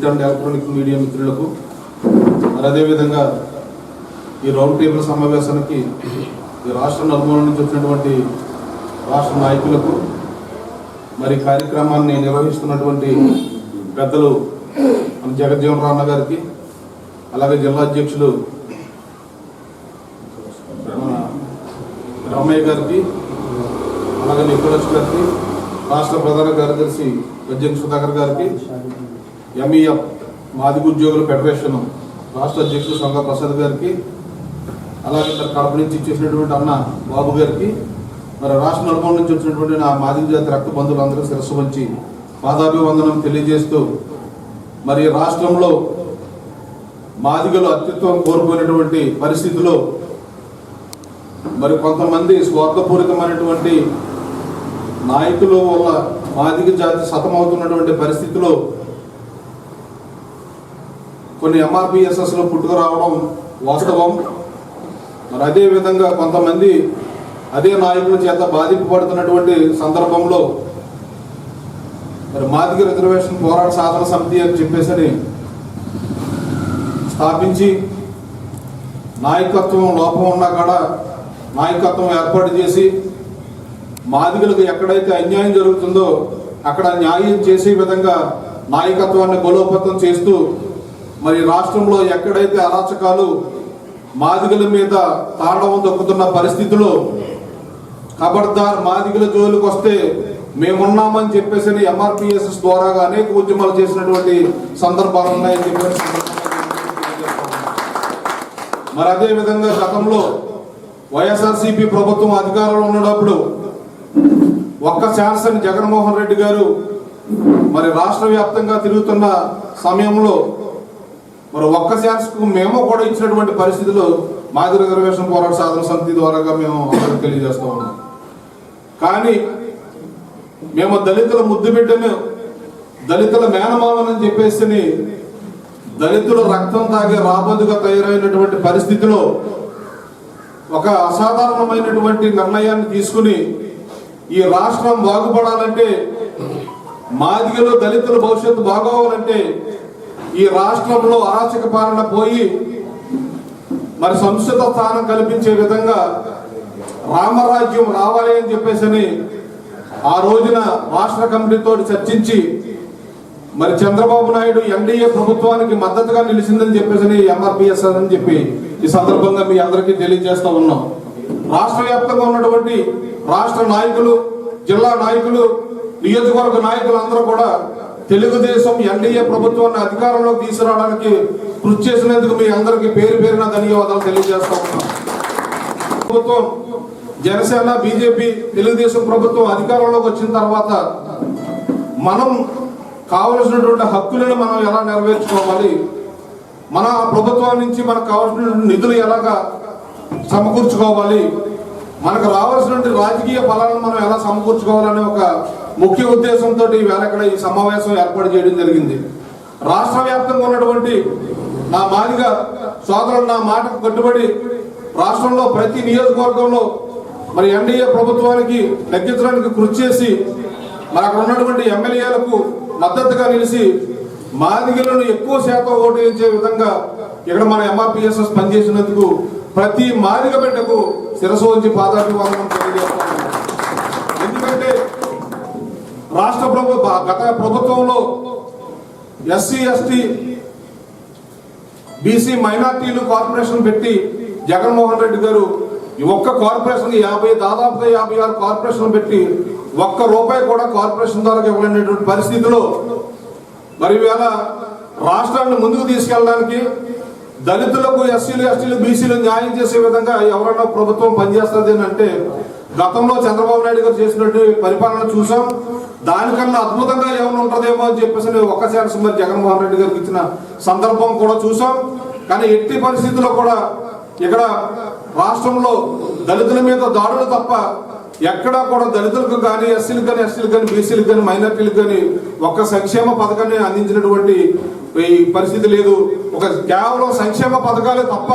Print and electronic media మిత్రులకు మరి అదేవిధంగా ఈ రౌండ్ టేబుల్ సమావేశానికి ఈ రాష్ట్ర నలుమూల నుంచి వచ్చినటువంటి రాష్ట్ర నాయకులకు మరి కార్యక్రమాన్ని నిర్వహిస్తున్నటువంటి పెద్దలు మన జగజ్జీవన్ రాన్న గారికి అలాగే జిల్లా అధ్యక్షులు రామయ్య గారికి అలాగే నికోలస్ గారికి రాష్ట్ర ప్రధాన కార్యదర్శి గజ్జం సుధాకర్ గారికి ఎంఈఎఫ్ మాదిగ ఉద్యోగుల ఫెడరేషన్ రాష్ట్ర అధ్యక్షుడు సంఘ ప్రసాద్ గారికి అలాగే మరి కడప నుంచి ఇచ్చేసినటువంటి అన్న బాబు గారికి మరి రాష్ట్ర నలుమూల నుంచి వచ్చినటువంటి నా మాదిగ జాతి రక్త బంధువులందరూ శిరస్సు వంచి పాదాభివందనం తెలియజేస్తూ మరి రాష్ట్రంలో మాదిగలు అత్యుత్వం కోల్పోయినటువంటి పరిస్థితిలో మరి కొంతమంది స్వార్థపూరితమైనటువంటి నాయకుల వల్ల మాదిగ జాతి సతమవుతున్నటువంటి పరిస్థితిలో కొన్ని ఎంఆర్పిఎస్ఎస్లో పుట్టుకు రావడం వాస్తవం. మరి అదే విధంగా కొంతమంది అదే నాయకుల చేత బాధింపబడుతున్నటువంటి సందర్భంలో మరి మాదిక రిజర్వేషన్ పోరాట సాధన సమితి అని చెప్పేసి స్థాపించి నాయకత్వం లోపం ఉన్నా కూడా నాయకత్వం ఏర్పాటు చేసి మాదిగలకు ఎక్కడైతే అన్యాయం జరుగుతుందో అక్కడ న్యాయం చేసే విధంగా నాయకత్వాన్ని బలోపేతం చేస్తూ మరి రాష్ట్రంలో ఎక్కడైతే అరాచకాలు మాదిగల మీద తాండవం దొక్కుతున్న పరిస్థితిలో ఖబర్దార్ మాదిగల జోలికి వస్తే మేమున్నామని చెప్పేసి ఎంఆర్పిఎస్ఎస్ ద్వారా అనేక ఉద్యమాలు చేసినటువంటి సందర్భాలు ఉన్నాయని చెప్పేసి మరి అదే విధంగా గతంలో వైఎస్ఆర్సీపీ ప్రభుత్వం అధికారంలో ఉన్నప్పుడు ఒక్క ఛాన్స్ అని జగన్మోహన్ రెడ్డి గారు మరి రాష్ట్ర వ్యాప్తంగా తిరుగుతున్న సమయంలో మరి ఒక్క ఛాన్స్కు మేము కూడా ఇచ్చినటువంటి పరిస్థితులు మాదిరి రిజర్వేషన్ పోరాట సాధన సమితి ద్వారాగా మేము తెలియజేస్తూ ఉన్నాం. కానీ మేము దళితుల ముద్దు బిడ్డను దళితుల మేనమామనని చెప్పేసి దళితుల రక్తం తాగే రాబందుగా తయారైనటువంటి పరిస్థితిలో ఒక అసాధారణమైనటువంటి నిర్ణయాన్ని తీసుకుని ఈ రాష్ట్రం బాగుపడాలంటే మాదిగలో దళితుల భవిష్యత్తు బాగోవాలంటే ఈ రాష్ట్రంలో అరాచక పాలన పోయి మరి సంస్కృత స్థానం కల్పించే విధంగా రామరాజ్యం రావాలి అని చెప్పేసి ఆ రోజున రాష్ట్ర కమిటీతో చర్చించి మరి చంద్రబాబు నాయుడు ఎన్డీఏ ప్రభుత్వానికి మద్దతుగా నిలిచిందని చెప్పేసి ఎంఆర్పిఎస్ అని చెప్పి ఈ సందర్భంగా మీ అందరికీ తెలియజేస్తా ఉన్నాం. రాష్ట్ర వ్యాప్తంగా ఉన్నటువంటి రాష్ట్ర నాయకులు జిల్లా నాయకులు నియోజకవర్గ నాయకులు అందరూ కూడా తెలుగుదేశం ఎన్డీఏ ప్రభుత్వాన్ని అధికారంలోకి తీసుకురావడానికి కృషి చేసినందుకు మీ అందరికీ పేరు పేరున ధన్యవాదాలు తెలియజేస్తా ఉన్నాం. ప్రభుత్వం జనసేన బీజేపీ తెలుగుదేశం ప్రభుత్వం అధికారంలోకి వచ్చిన తర్వాత మనం కావలసినటువంటి హక్కులను మనం ఎలా నెరవేర్చుకోవాలి? మన ప్రభుత్వం నుంచి మనకు కావాల్సినటువంటి నిధులు ఎలాగా సమకూర్చుకోవాలి? మనకు రావాల్సినటువంటి రాజకీయ ఫలాలను మనం ఎలా సమకూర్చుకోవాలనే ఒక ముఖ్య ఉద్దేశంతో ఈవేళ ఇక్కడ ఈ సమావేశం ఏర్పాటు చేయడం జరిగింది. రాష్ట్ర వ్యాప్తంగా ఉన్నటువంటి నా మాదిగ సోదరులు నా మాటకు కట్టుబడి రాష్ట్రంలో ప్రతి నియోజకవర్గంలో మరి ఎన్డీఏ ప్రభుత్వానికి తగ్గించడానికి కృషి చేసి మరి అక్కడ ఉన్నటువంటి ఎమ్మెల్యేలకు మద్దతుగా నిలిచి మాదిగలను ఎక్కువ శాతం ఓటు విధంగా ఇక్కడ మన ఎంఆర్పిఎస్ఎస్ పనిచేసినందుకు ప్రతి మాదిగ బిడ్డకు శిరసు వంచి పాదాభివందనం ఎందుకంటే రాష్ట్ర ప్రభుత్వ గత ప్రభుత్వంలో ఎస్సీ ఎస్టీ బీసీ మైనార్టీలు కార్పొరేషన్ పెట్టి జగన్మోహన్ రెడ్డి గారు ఈ ఒక్క కార్పొరేషన్ యాభై దాదాపుగా యాభై ఆరు కార్పొరేషన్ పెట్టి ఒక్క రూపాయి కూడా కార్పొరేషన్ ద్వారా ఇవ్వలేనటువంటి పరిస్థితిలో మరి వేళ రాష్ట్రాన్ని ముందుకు తీసుకెళ్ళడానికి దళితులకు ఎస్సీలు ఎస్టీలు బీసీలు న్యాయం చేసే విధంగా ఎవరైనా ప్రభుత్వం పనిచేస్తుంది అని అంటే గతంలో చంద్రబాబు నాయుడు గారు చేసినట్టు పరిపాలన చూసాం. దానికన్నా అద్భుతంగా ఏమైనా ఉంటుందేమో అని చెప్పేసి ఒక్క ఛాన్స్ మరి జగన్మోహన్ రెడ్డి గారికి ఇచ్చిన సందర్భం కూడా చూసాం. కానీ ఎట్టి పరిస్థితుల్లో కూడా ఇక్కడ రాష్ట్రంలో దళితుల మీద దాడులు తప్ప ఎక్కడా కూడా దళితులకు కానీ ఎస్సీలకు కానీ ఎస్టీలకు కానీ బీసీలకు కానీ మైనార్టీలకు కానీ ఒక్క సంక్షేమ పథకాన్ని అందించినటువంటి ఈ పరిస్థితి లేదు. ఒక కేవలం సంక్షేమ పథకాలే తప్ప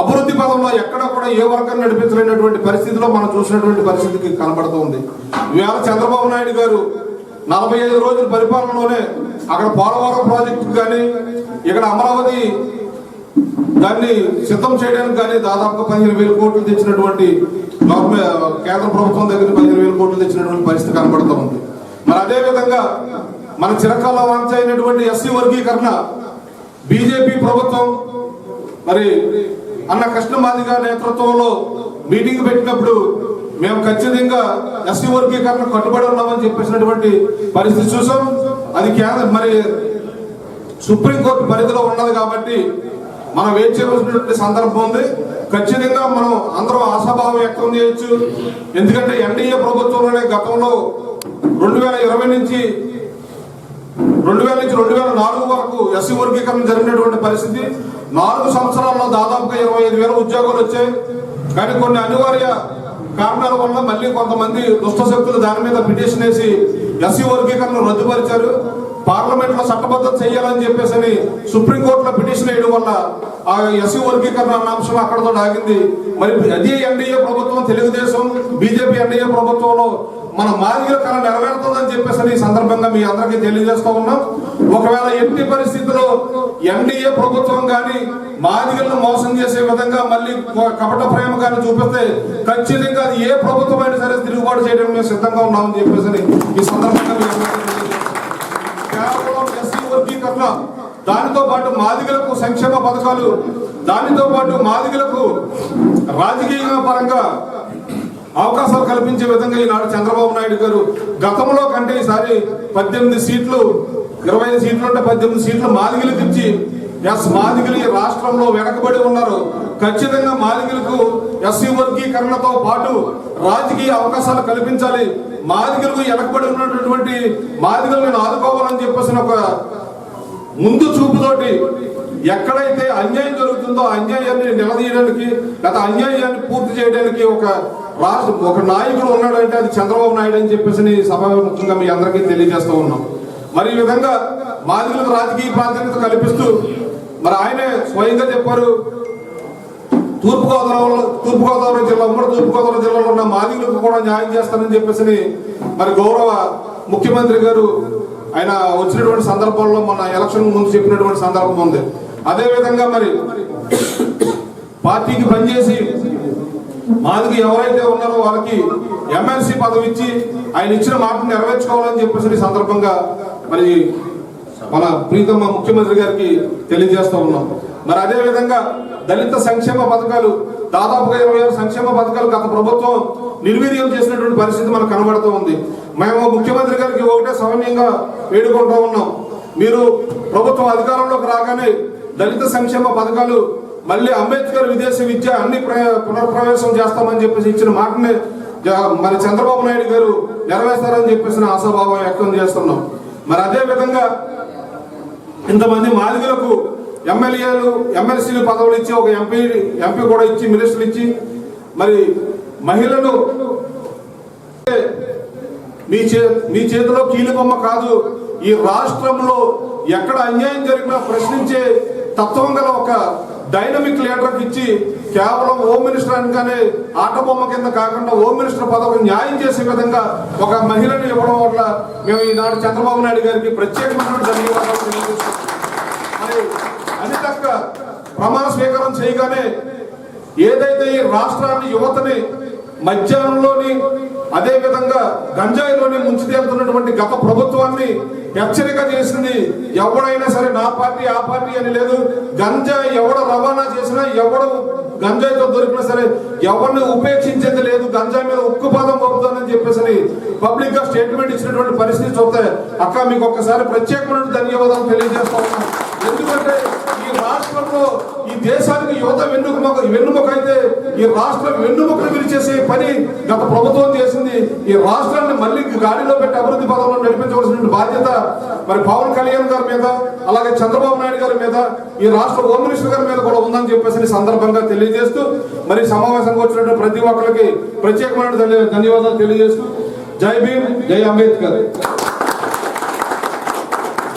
అభివృద్ధి పదంలో ఎక్కడ కూడా ఏ వర్గం నడిపించలేనటువంటి పరిస్థితిలో మనం చూసినటువంటి పరిస్థితికి కనబడుతోంది. ఇవాళ చంద్రబాబు నాయుడు గారు నలభై ఐదు రోజుల పరిపాలనలోనే అక్కడ పోలవరం ప్రాజెక్టు కానీ ఇక్కడ అమరావతి దాన్ని సిద్ధం చేయడానికి కానీ దాదాపుగా పదిహేను వేల కోట్లు తెచ్చినటువంటి కేంద్ర ప్రభుత్వం దగ్గర పదిహేను వేల కోట్లు తెచ్చినటువంటి పరిస్థితి కనబడుతూ ఉంది. మరి అదేవిధంగా మన చిరకాల వాంఛ అయినటువంటి ఎస్సీ వర్గీకరణ బీజేపీ ప్రభుత్వం మరి అన్న కృష్ణమాదిగ నేతృత్వంలో మీటింగ్ పెట్టినప్పుడు మేము ఖచ్చితంగా ఎస్సీ వర్గీకరణ కట్టుబడి ఉన్నామని చెప్పేసినటువంటి పరిస్థితి చూసాం. అది కేంద్ర మరి సుప్రీంకోర్టు పరిధిలో ఉన్నది కాబట్టి మనం వేచి చేయవలసినటువంటి సందర్భం ఉంది. ఖచ్చితంగా మనం అందరం ఆశాభావం వ్యక్తం చేయొచ్చు. ఎందుకంటే ఎన్డీఏ ప్రభుత్వంలోనే గతంలో రెండు వేల ఇరవై నుంచి రెండు వేల నుంచి రెండు వేల నాలుగు వరకు ఎస్సీ వర్గీకరణ జరిగినటువంటి పరిస్థితి. నాలుగు సంవత్సరాల్లో దాదాపుగా ఇరవై ఐదు వేల ఉద్యోగాలు వచ్చాయి. కానీ కొన్ని అనివార్య కారణాల వల్ల మళ్ళీ కొంతమంది దుష్ట శక్తులు దాని మీద పిటిషన్ వేసి ఎస్సీ వర్గీకరణను రద్దుపరిచారు. పార్లమెంట్లో చట్టబద్ధత చేయాలని చెప్పేసి అని సుప్రీంకోర్టులో పిటిషన్ వేయడం వల్ల ఆ ఎస్సీ వర్గీకరణ అన్న అంశం అక్కడతో ఆగింది. మరి అదే ఎన్డీఏ ప్రభుత్వం తెలుగుదేశం బీజేపీ ఎన్డీఏ ప్రభుత్వంలో మన మాదిగల కళ ఈ సందర్భంగా మీ అందరికీ తెలియజేస్తూ ఉన్నాం. ఒకవేళ ఎట్టి పరిస్థితుల్లో ఎన్డీఏ ప్రభుత్వం కానీ మాదిగలను మోసం చేసే విధంగా మళ్ళీ కపట ప్రేమ కానీ చూపిస్తే ఖచ్చితంగా అది ఏ ప్రభుత్వం అయినా సరే తిరుగుబాటు చేయడం మేము సిద్ధంగా ఉన్నామని చెప్పేసి ఈ సందర్భంగా కేవలం ఎస్సీ వర్గీకరణ దానితో పాటు మాదిగలకు సంక్షేమ పథకాలు దానితో పాటు మాదిగలకు రాజకీయ పరంగా అవకాశాలు కల్పించే విధంగా ఈనాడు చంద్రబాబు నాయుడు గారు గతంలో కంటే ఈసారి పద్దెనిమిది సీట్లు ఇరవై ఐదు సీట్లు ఉంటే పద్దెనిమిది సీట్లు మాదిగలకు తెచ్చి ఎస్ మాదిగిలి రాష్ట్రంలో వెనకబడి ఉన్నారు. ఖచ్చితంగా మాదిగిలకు ఎస్సీ వర్గీకరణతో పాటు రాజకీయ అవకాశాలు కల్పించాలి. మాదిగిలకు వెనకబడి ఉన్నటువంటి మాదిగలను ఆదుకోవాలని చెప్పేసిన ఒక ముందు చూపుతోటి ఎక్కడైతే అన్యాయం జరుగుతుందో అన్యాయాన్ని నిలదీయడానికి లేదా అన్యాయాన్ని పూర్తి చేయడానికి ఒక రాష్ట్ర ఒక నాయకుడు ఉన్నాడంటే అది చంద్రబాబు నాయుడు అని చెప్పేసి సభాముఖంగా మీ అందరికీ తెలియజేస్తూ ఉన్నాం. మరి ఈ విధంగా మాదిగలకు రాజకీయ ప్రాధాన్యత కల్పిస్తూ మరి ఆయనే స్వయంగా చెప్పారు తూర్పుగోదావరి తూర్పుగోదావరి జిల్లా ఉమ్మడి తూర్పుగోదావరి జిల్లాలో ఉన్న మాదిగలకు కూడా న్యాయం చేస్తానని చెప్పేసి మరి గౌరవ ముఖ్యమంత్రి గారు ఆయన వచ్చినటువంటి సందర్భంలో మన ఎలక్షన్ ముందు చెప్పినటువంటి సందర్భం ఉంది. అదేవిధంగా మరి పార్టీకి పనిచేసి మాదికి ఎవరైతే ఉన్నారో వాళ్ళకి ఎమ్మెల్సీ పదవి ఇచ్చి ఆయన ఇచ్చిన మాటను నెరవేర్చుకోవాలని చెప్పేసి ఈ సందర్భంగా మరి మన ప్రీతమ్మ ముఖ్యమంత్రి గారికి తెలియజేస్తూ ఉన్నాం. మరి అదే విధంగా దళిత సంక్షేమ పథకాలు దాదాపుగా ఇరవై ఆరు సంక్షేమ పథకాలు గత ప్రభుత్వం నిర్వీర్యం చేసినటువంటి పరిస్థితి మనకు కనబడుతూ ఉంది. మేము ముఖ్యమంత్రి గారికి ఒకటే సమన్యంగా వేడుకుంటూ ఉన్నాం. మీరు ప్రభుత్వం అధికారంలోకి రాగానే దళిత సంక్షేమ పథకాలు మళ్ళీ అంబేద్కర్ విదేశీ విద్య అన్ని ప్ర- పునర్ప్రవేశం చేస్తామని చెప్పేసి ఇచ్చిన మాటని మరి చంద్రబాబు నాయుడు గారు నెరవేర్స్తారని చెప్పేసి నా ఆశాభావం వ్యక్తం చేస్తున్నాం. మరి అదే విధంగా ఇంతమంది మాదిగలకు ఎమ్మెల్యేలు ఎమ్మెల్సీలు పదవులు ఇచ్చి ఒక ఎంపీ ఎంపీ కూడా ఇచ్చి మినిస్టర్లు ఇచ్చి మరి మహిళలు మీ చే మీ చేతిలో కీలుబొమ్మ కాదు ఈ రాష్ట్రంలో ఎక్కడ అన్యాయం జరిగినా ప్రశ్నించే తత్వం గల ఒక డైనమిక్ లీడర్ ఇచ్చి కేవలం హోమ్ మినిస్టర్ అనగానే ఆటబొమ్మ కింద కాకుండా హోమ్ మినిస్టర్ పదవి న్యాయం చేసే విధంగా ఒక మహిళను ఇవ్వడం వల్ల మేము ఈనాడు చంద్రబాబు నాయుడు గారికి ప్రత్యేకమైన ధన్యవాదాలు తెలియజేస్తున్నాం. మరి అనితక్క ప్రమాణ స్వీకారం చేయగానే ఏదైతే ఈ రాష్ట్రాన్ని యువతని మధ్యాహ్నంలోని అదే విధంగా గంజాయిలోని ముంచి తేలుతున్నటువంటి గత ప్రభుత్వాన్ని హెచ్చరిక చేసింది ఎవడైనా సరే నా పార్టీ ఆ పార్టీ అని లేదు. గంజాయి ఎవడ రవాణా చేసినా ఎవడు గంజాయితో దొరికినా సరే ఎవరిని ఉపేక్షించేది లేదు. గంజాయి మీద ఉక్కు పాదం పంపుతానని చెప్పేసి పబ్లిక్గా స్టేట్మెంట్ ఇచ్చినటువంటి పరిస్థితి చూస్తే అక్క మీకు ఒక్కసారి ప్రత్యేకమైన ధన్యవాదాలు తెలియజేస్తా ఉన్నాను. ఎందుకంటే రాష్ట్రంలో ఈ దేశానికి యువత వెన్నుముక వెన్నుముక అయితే ఈ రాష్ట్రం వెన్నుముకలు విరిచేసే పని గత ప్రభుత్వం చేసింది. ఈ రాష్ట్రాన్ని మళ్ళీ గాడిలో పెట్టి అభివృద్ధి పదంలో నడిపించవలసిన బాధ్యత మరి పవన్ కళ్యాణ్ గారి మీద అలాగే చంద్రబాబు నాయుడు గారి మీద ఈ రాష్ట్ర హోమ్ మినిస్టర్ గారి మీద కూడా ఉందని చెప్పేసి ఈ సందర్భంగా తెలియజేస్తూ మరి సమావేశంగా వచ్చినటువంటి ప్రతి ఒక్కరికి ప్రత్యేకమైన ధన్యవాదాలు తెలియజేస్తూ. జై భీమ్ జై అంబేద్కర్.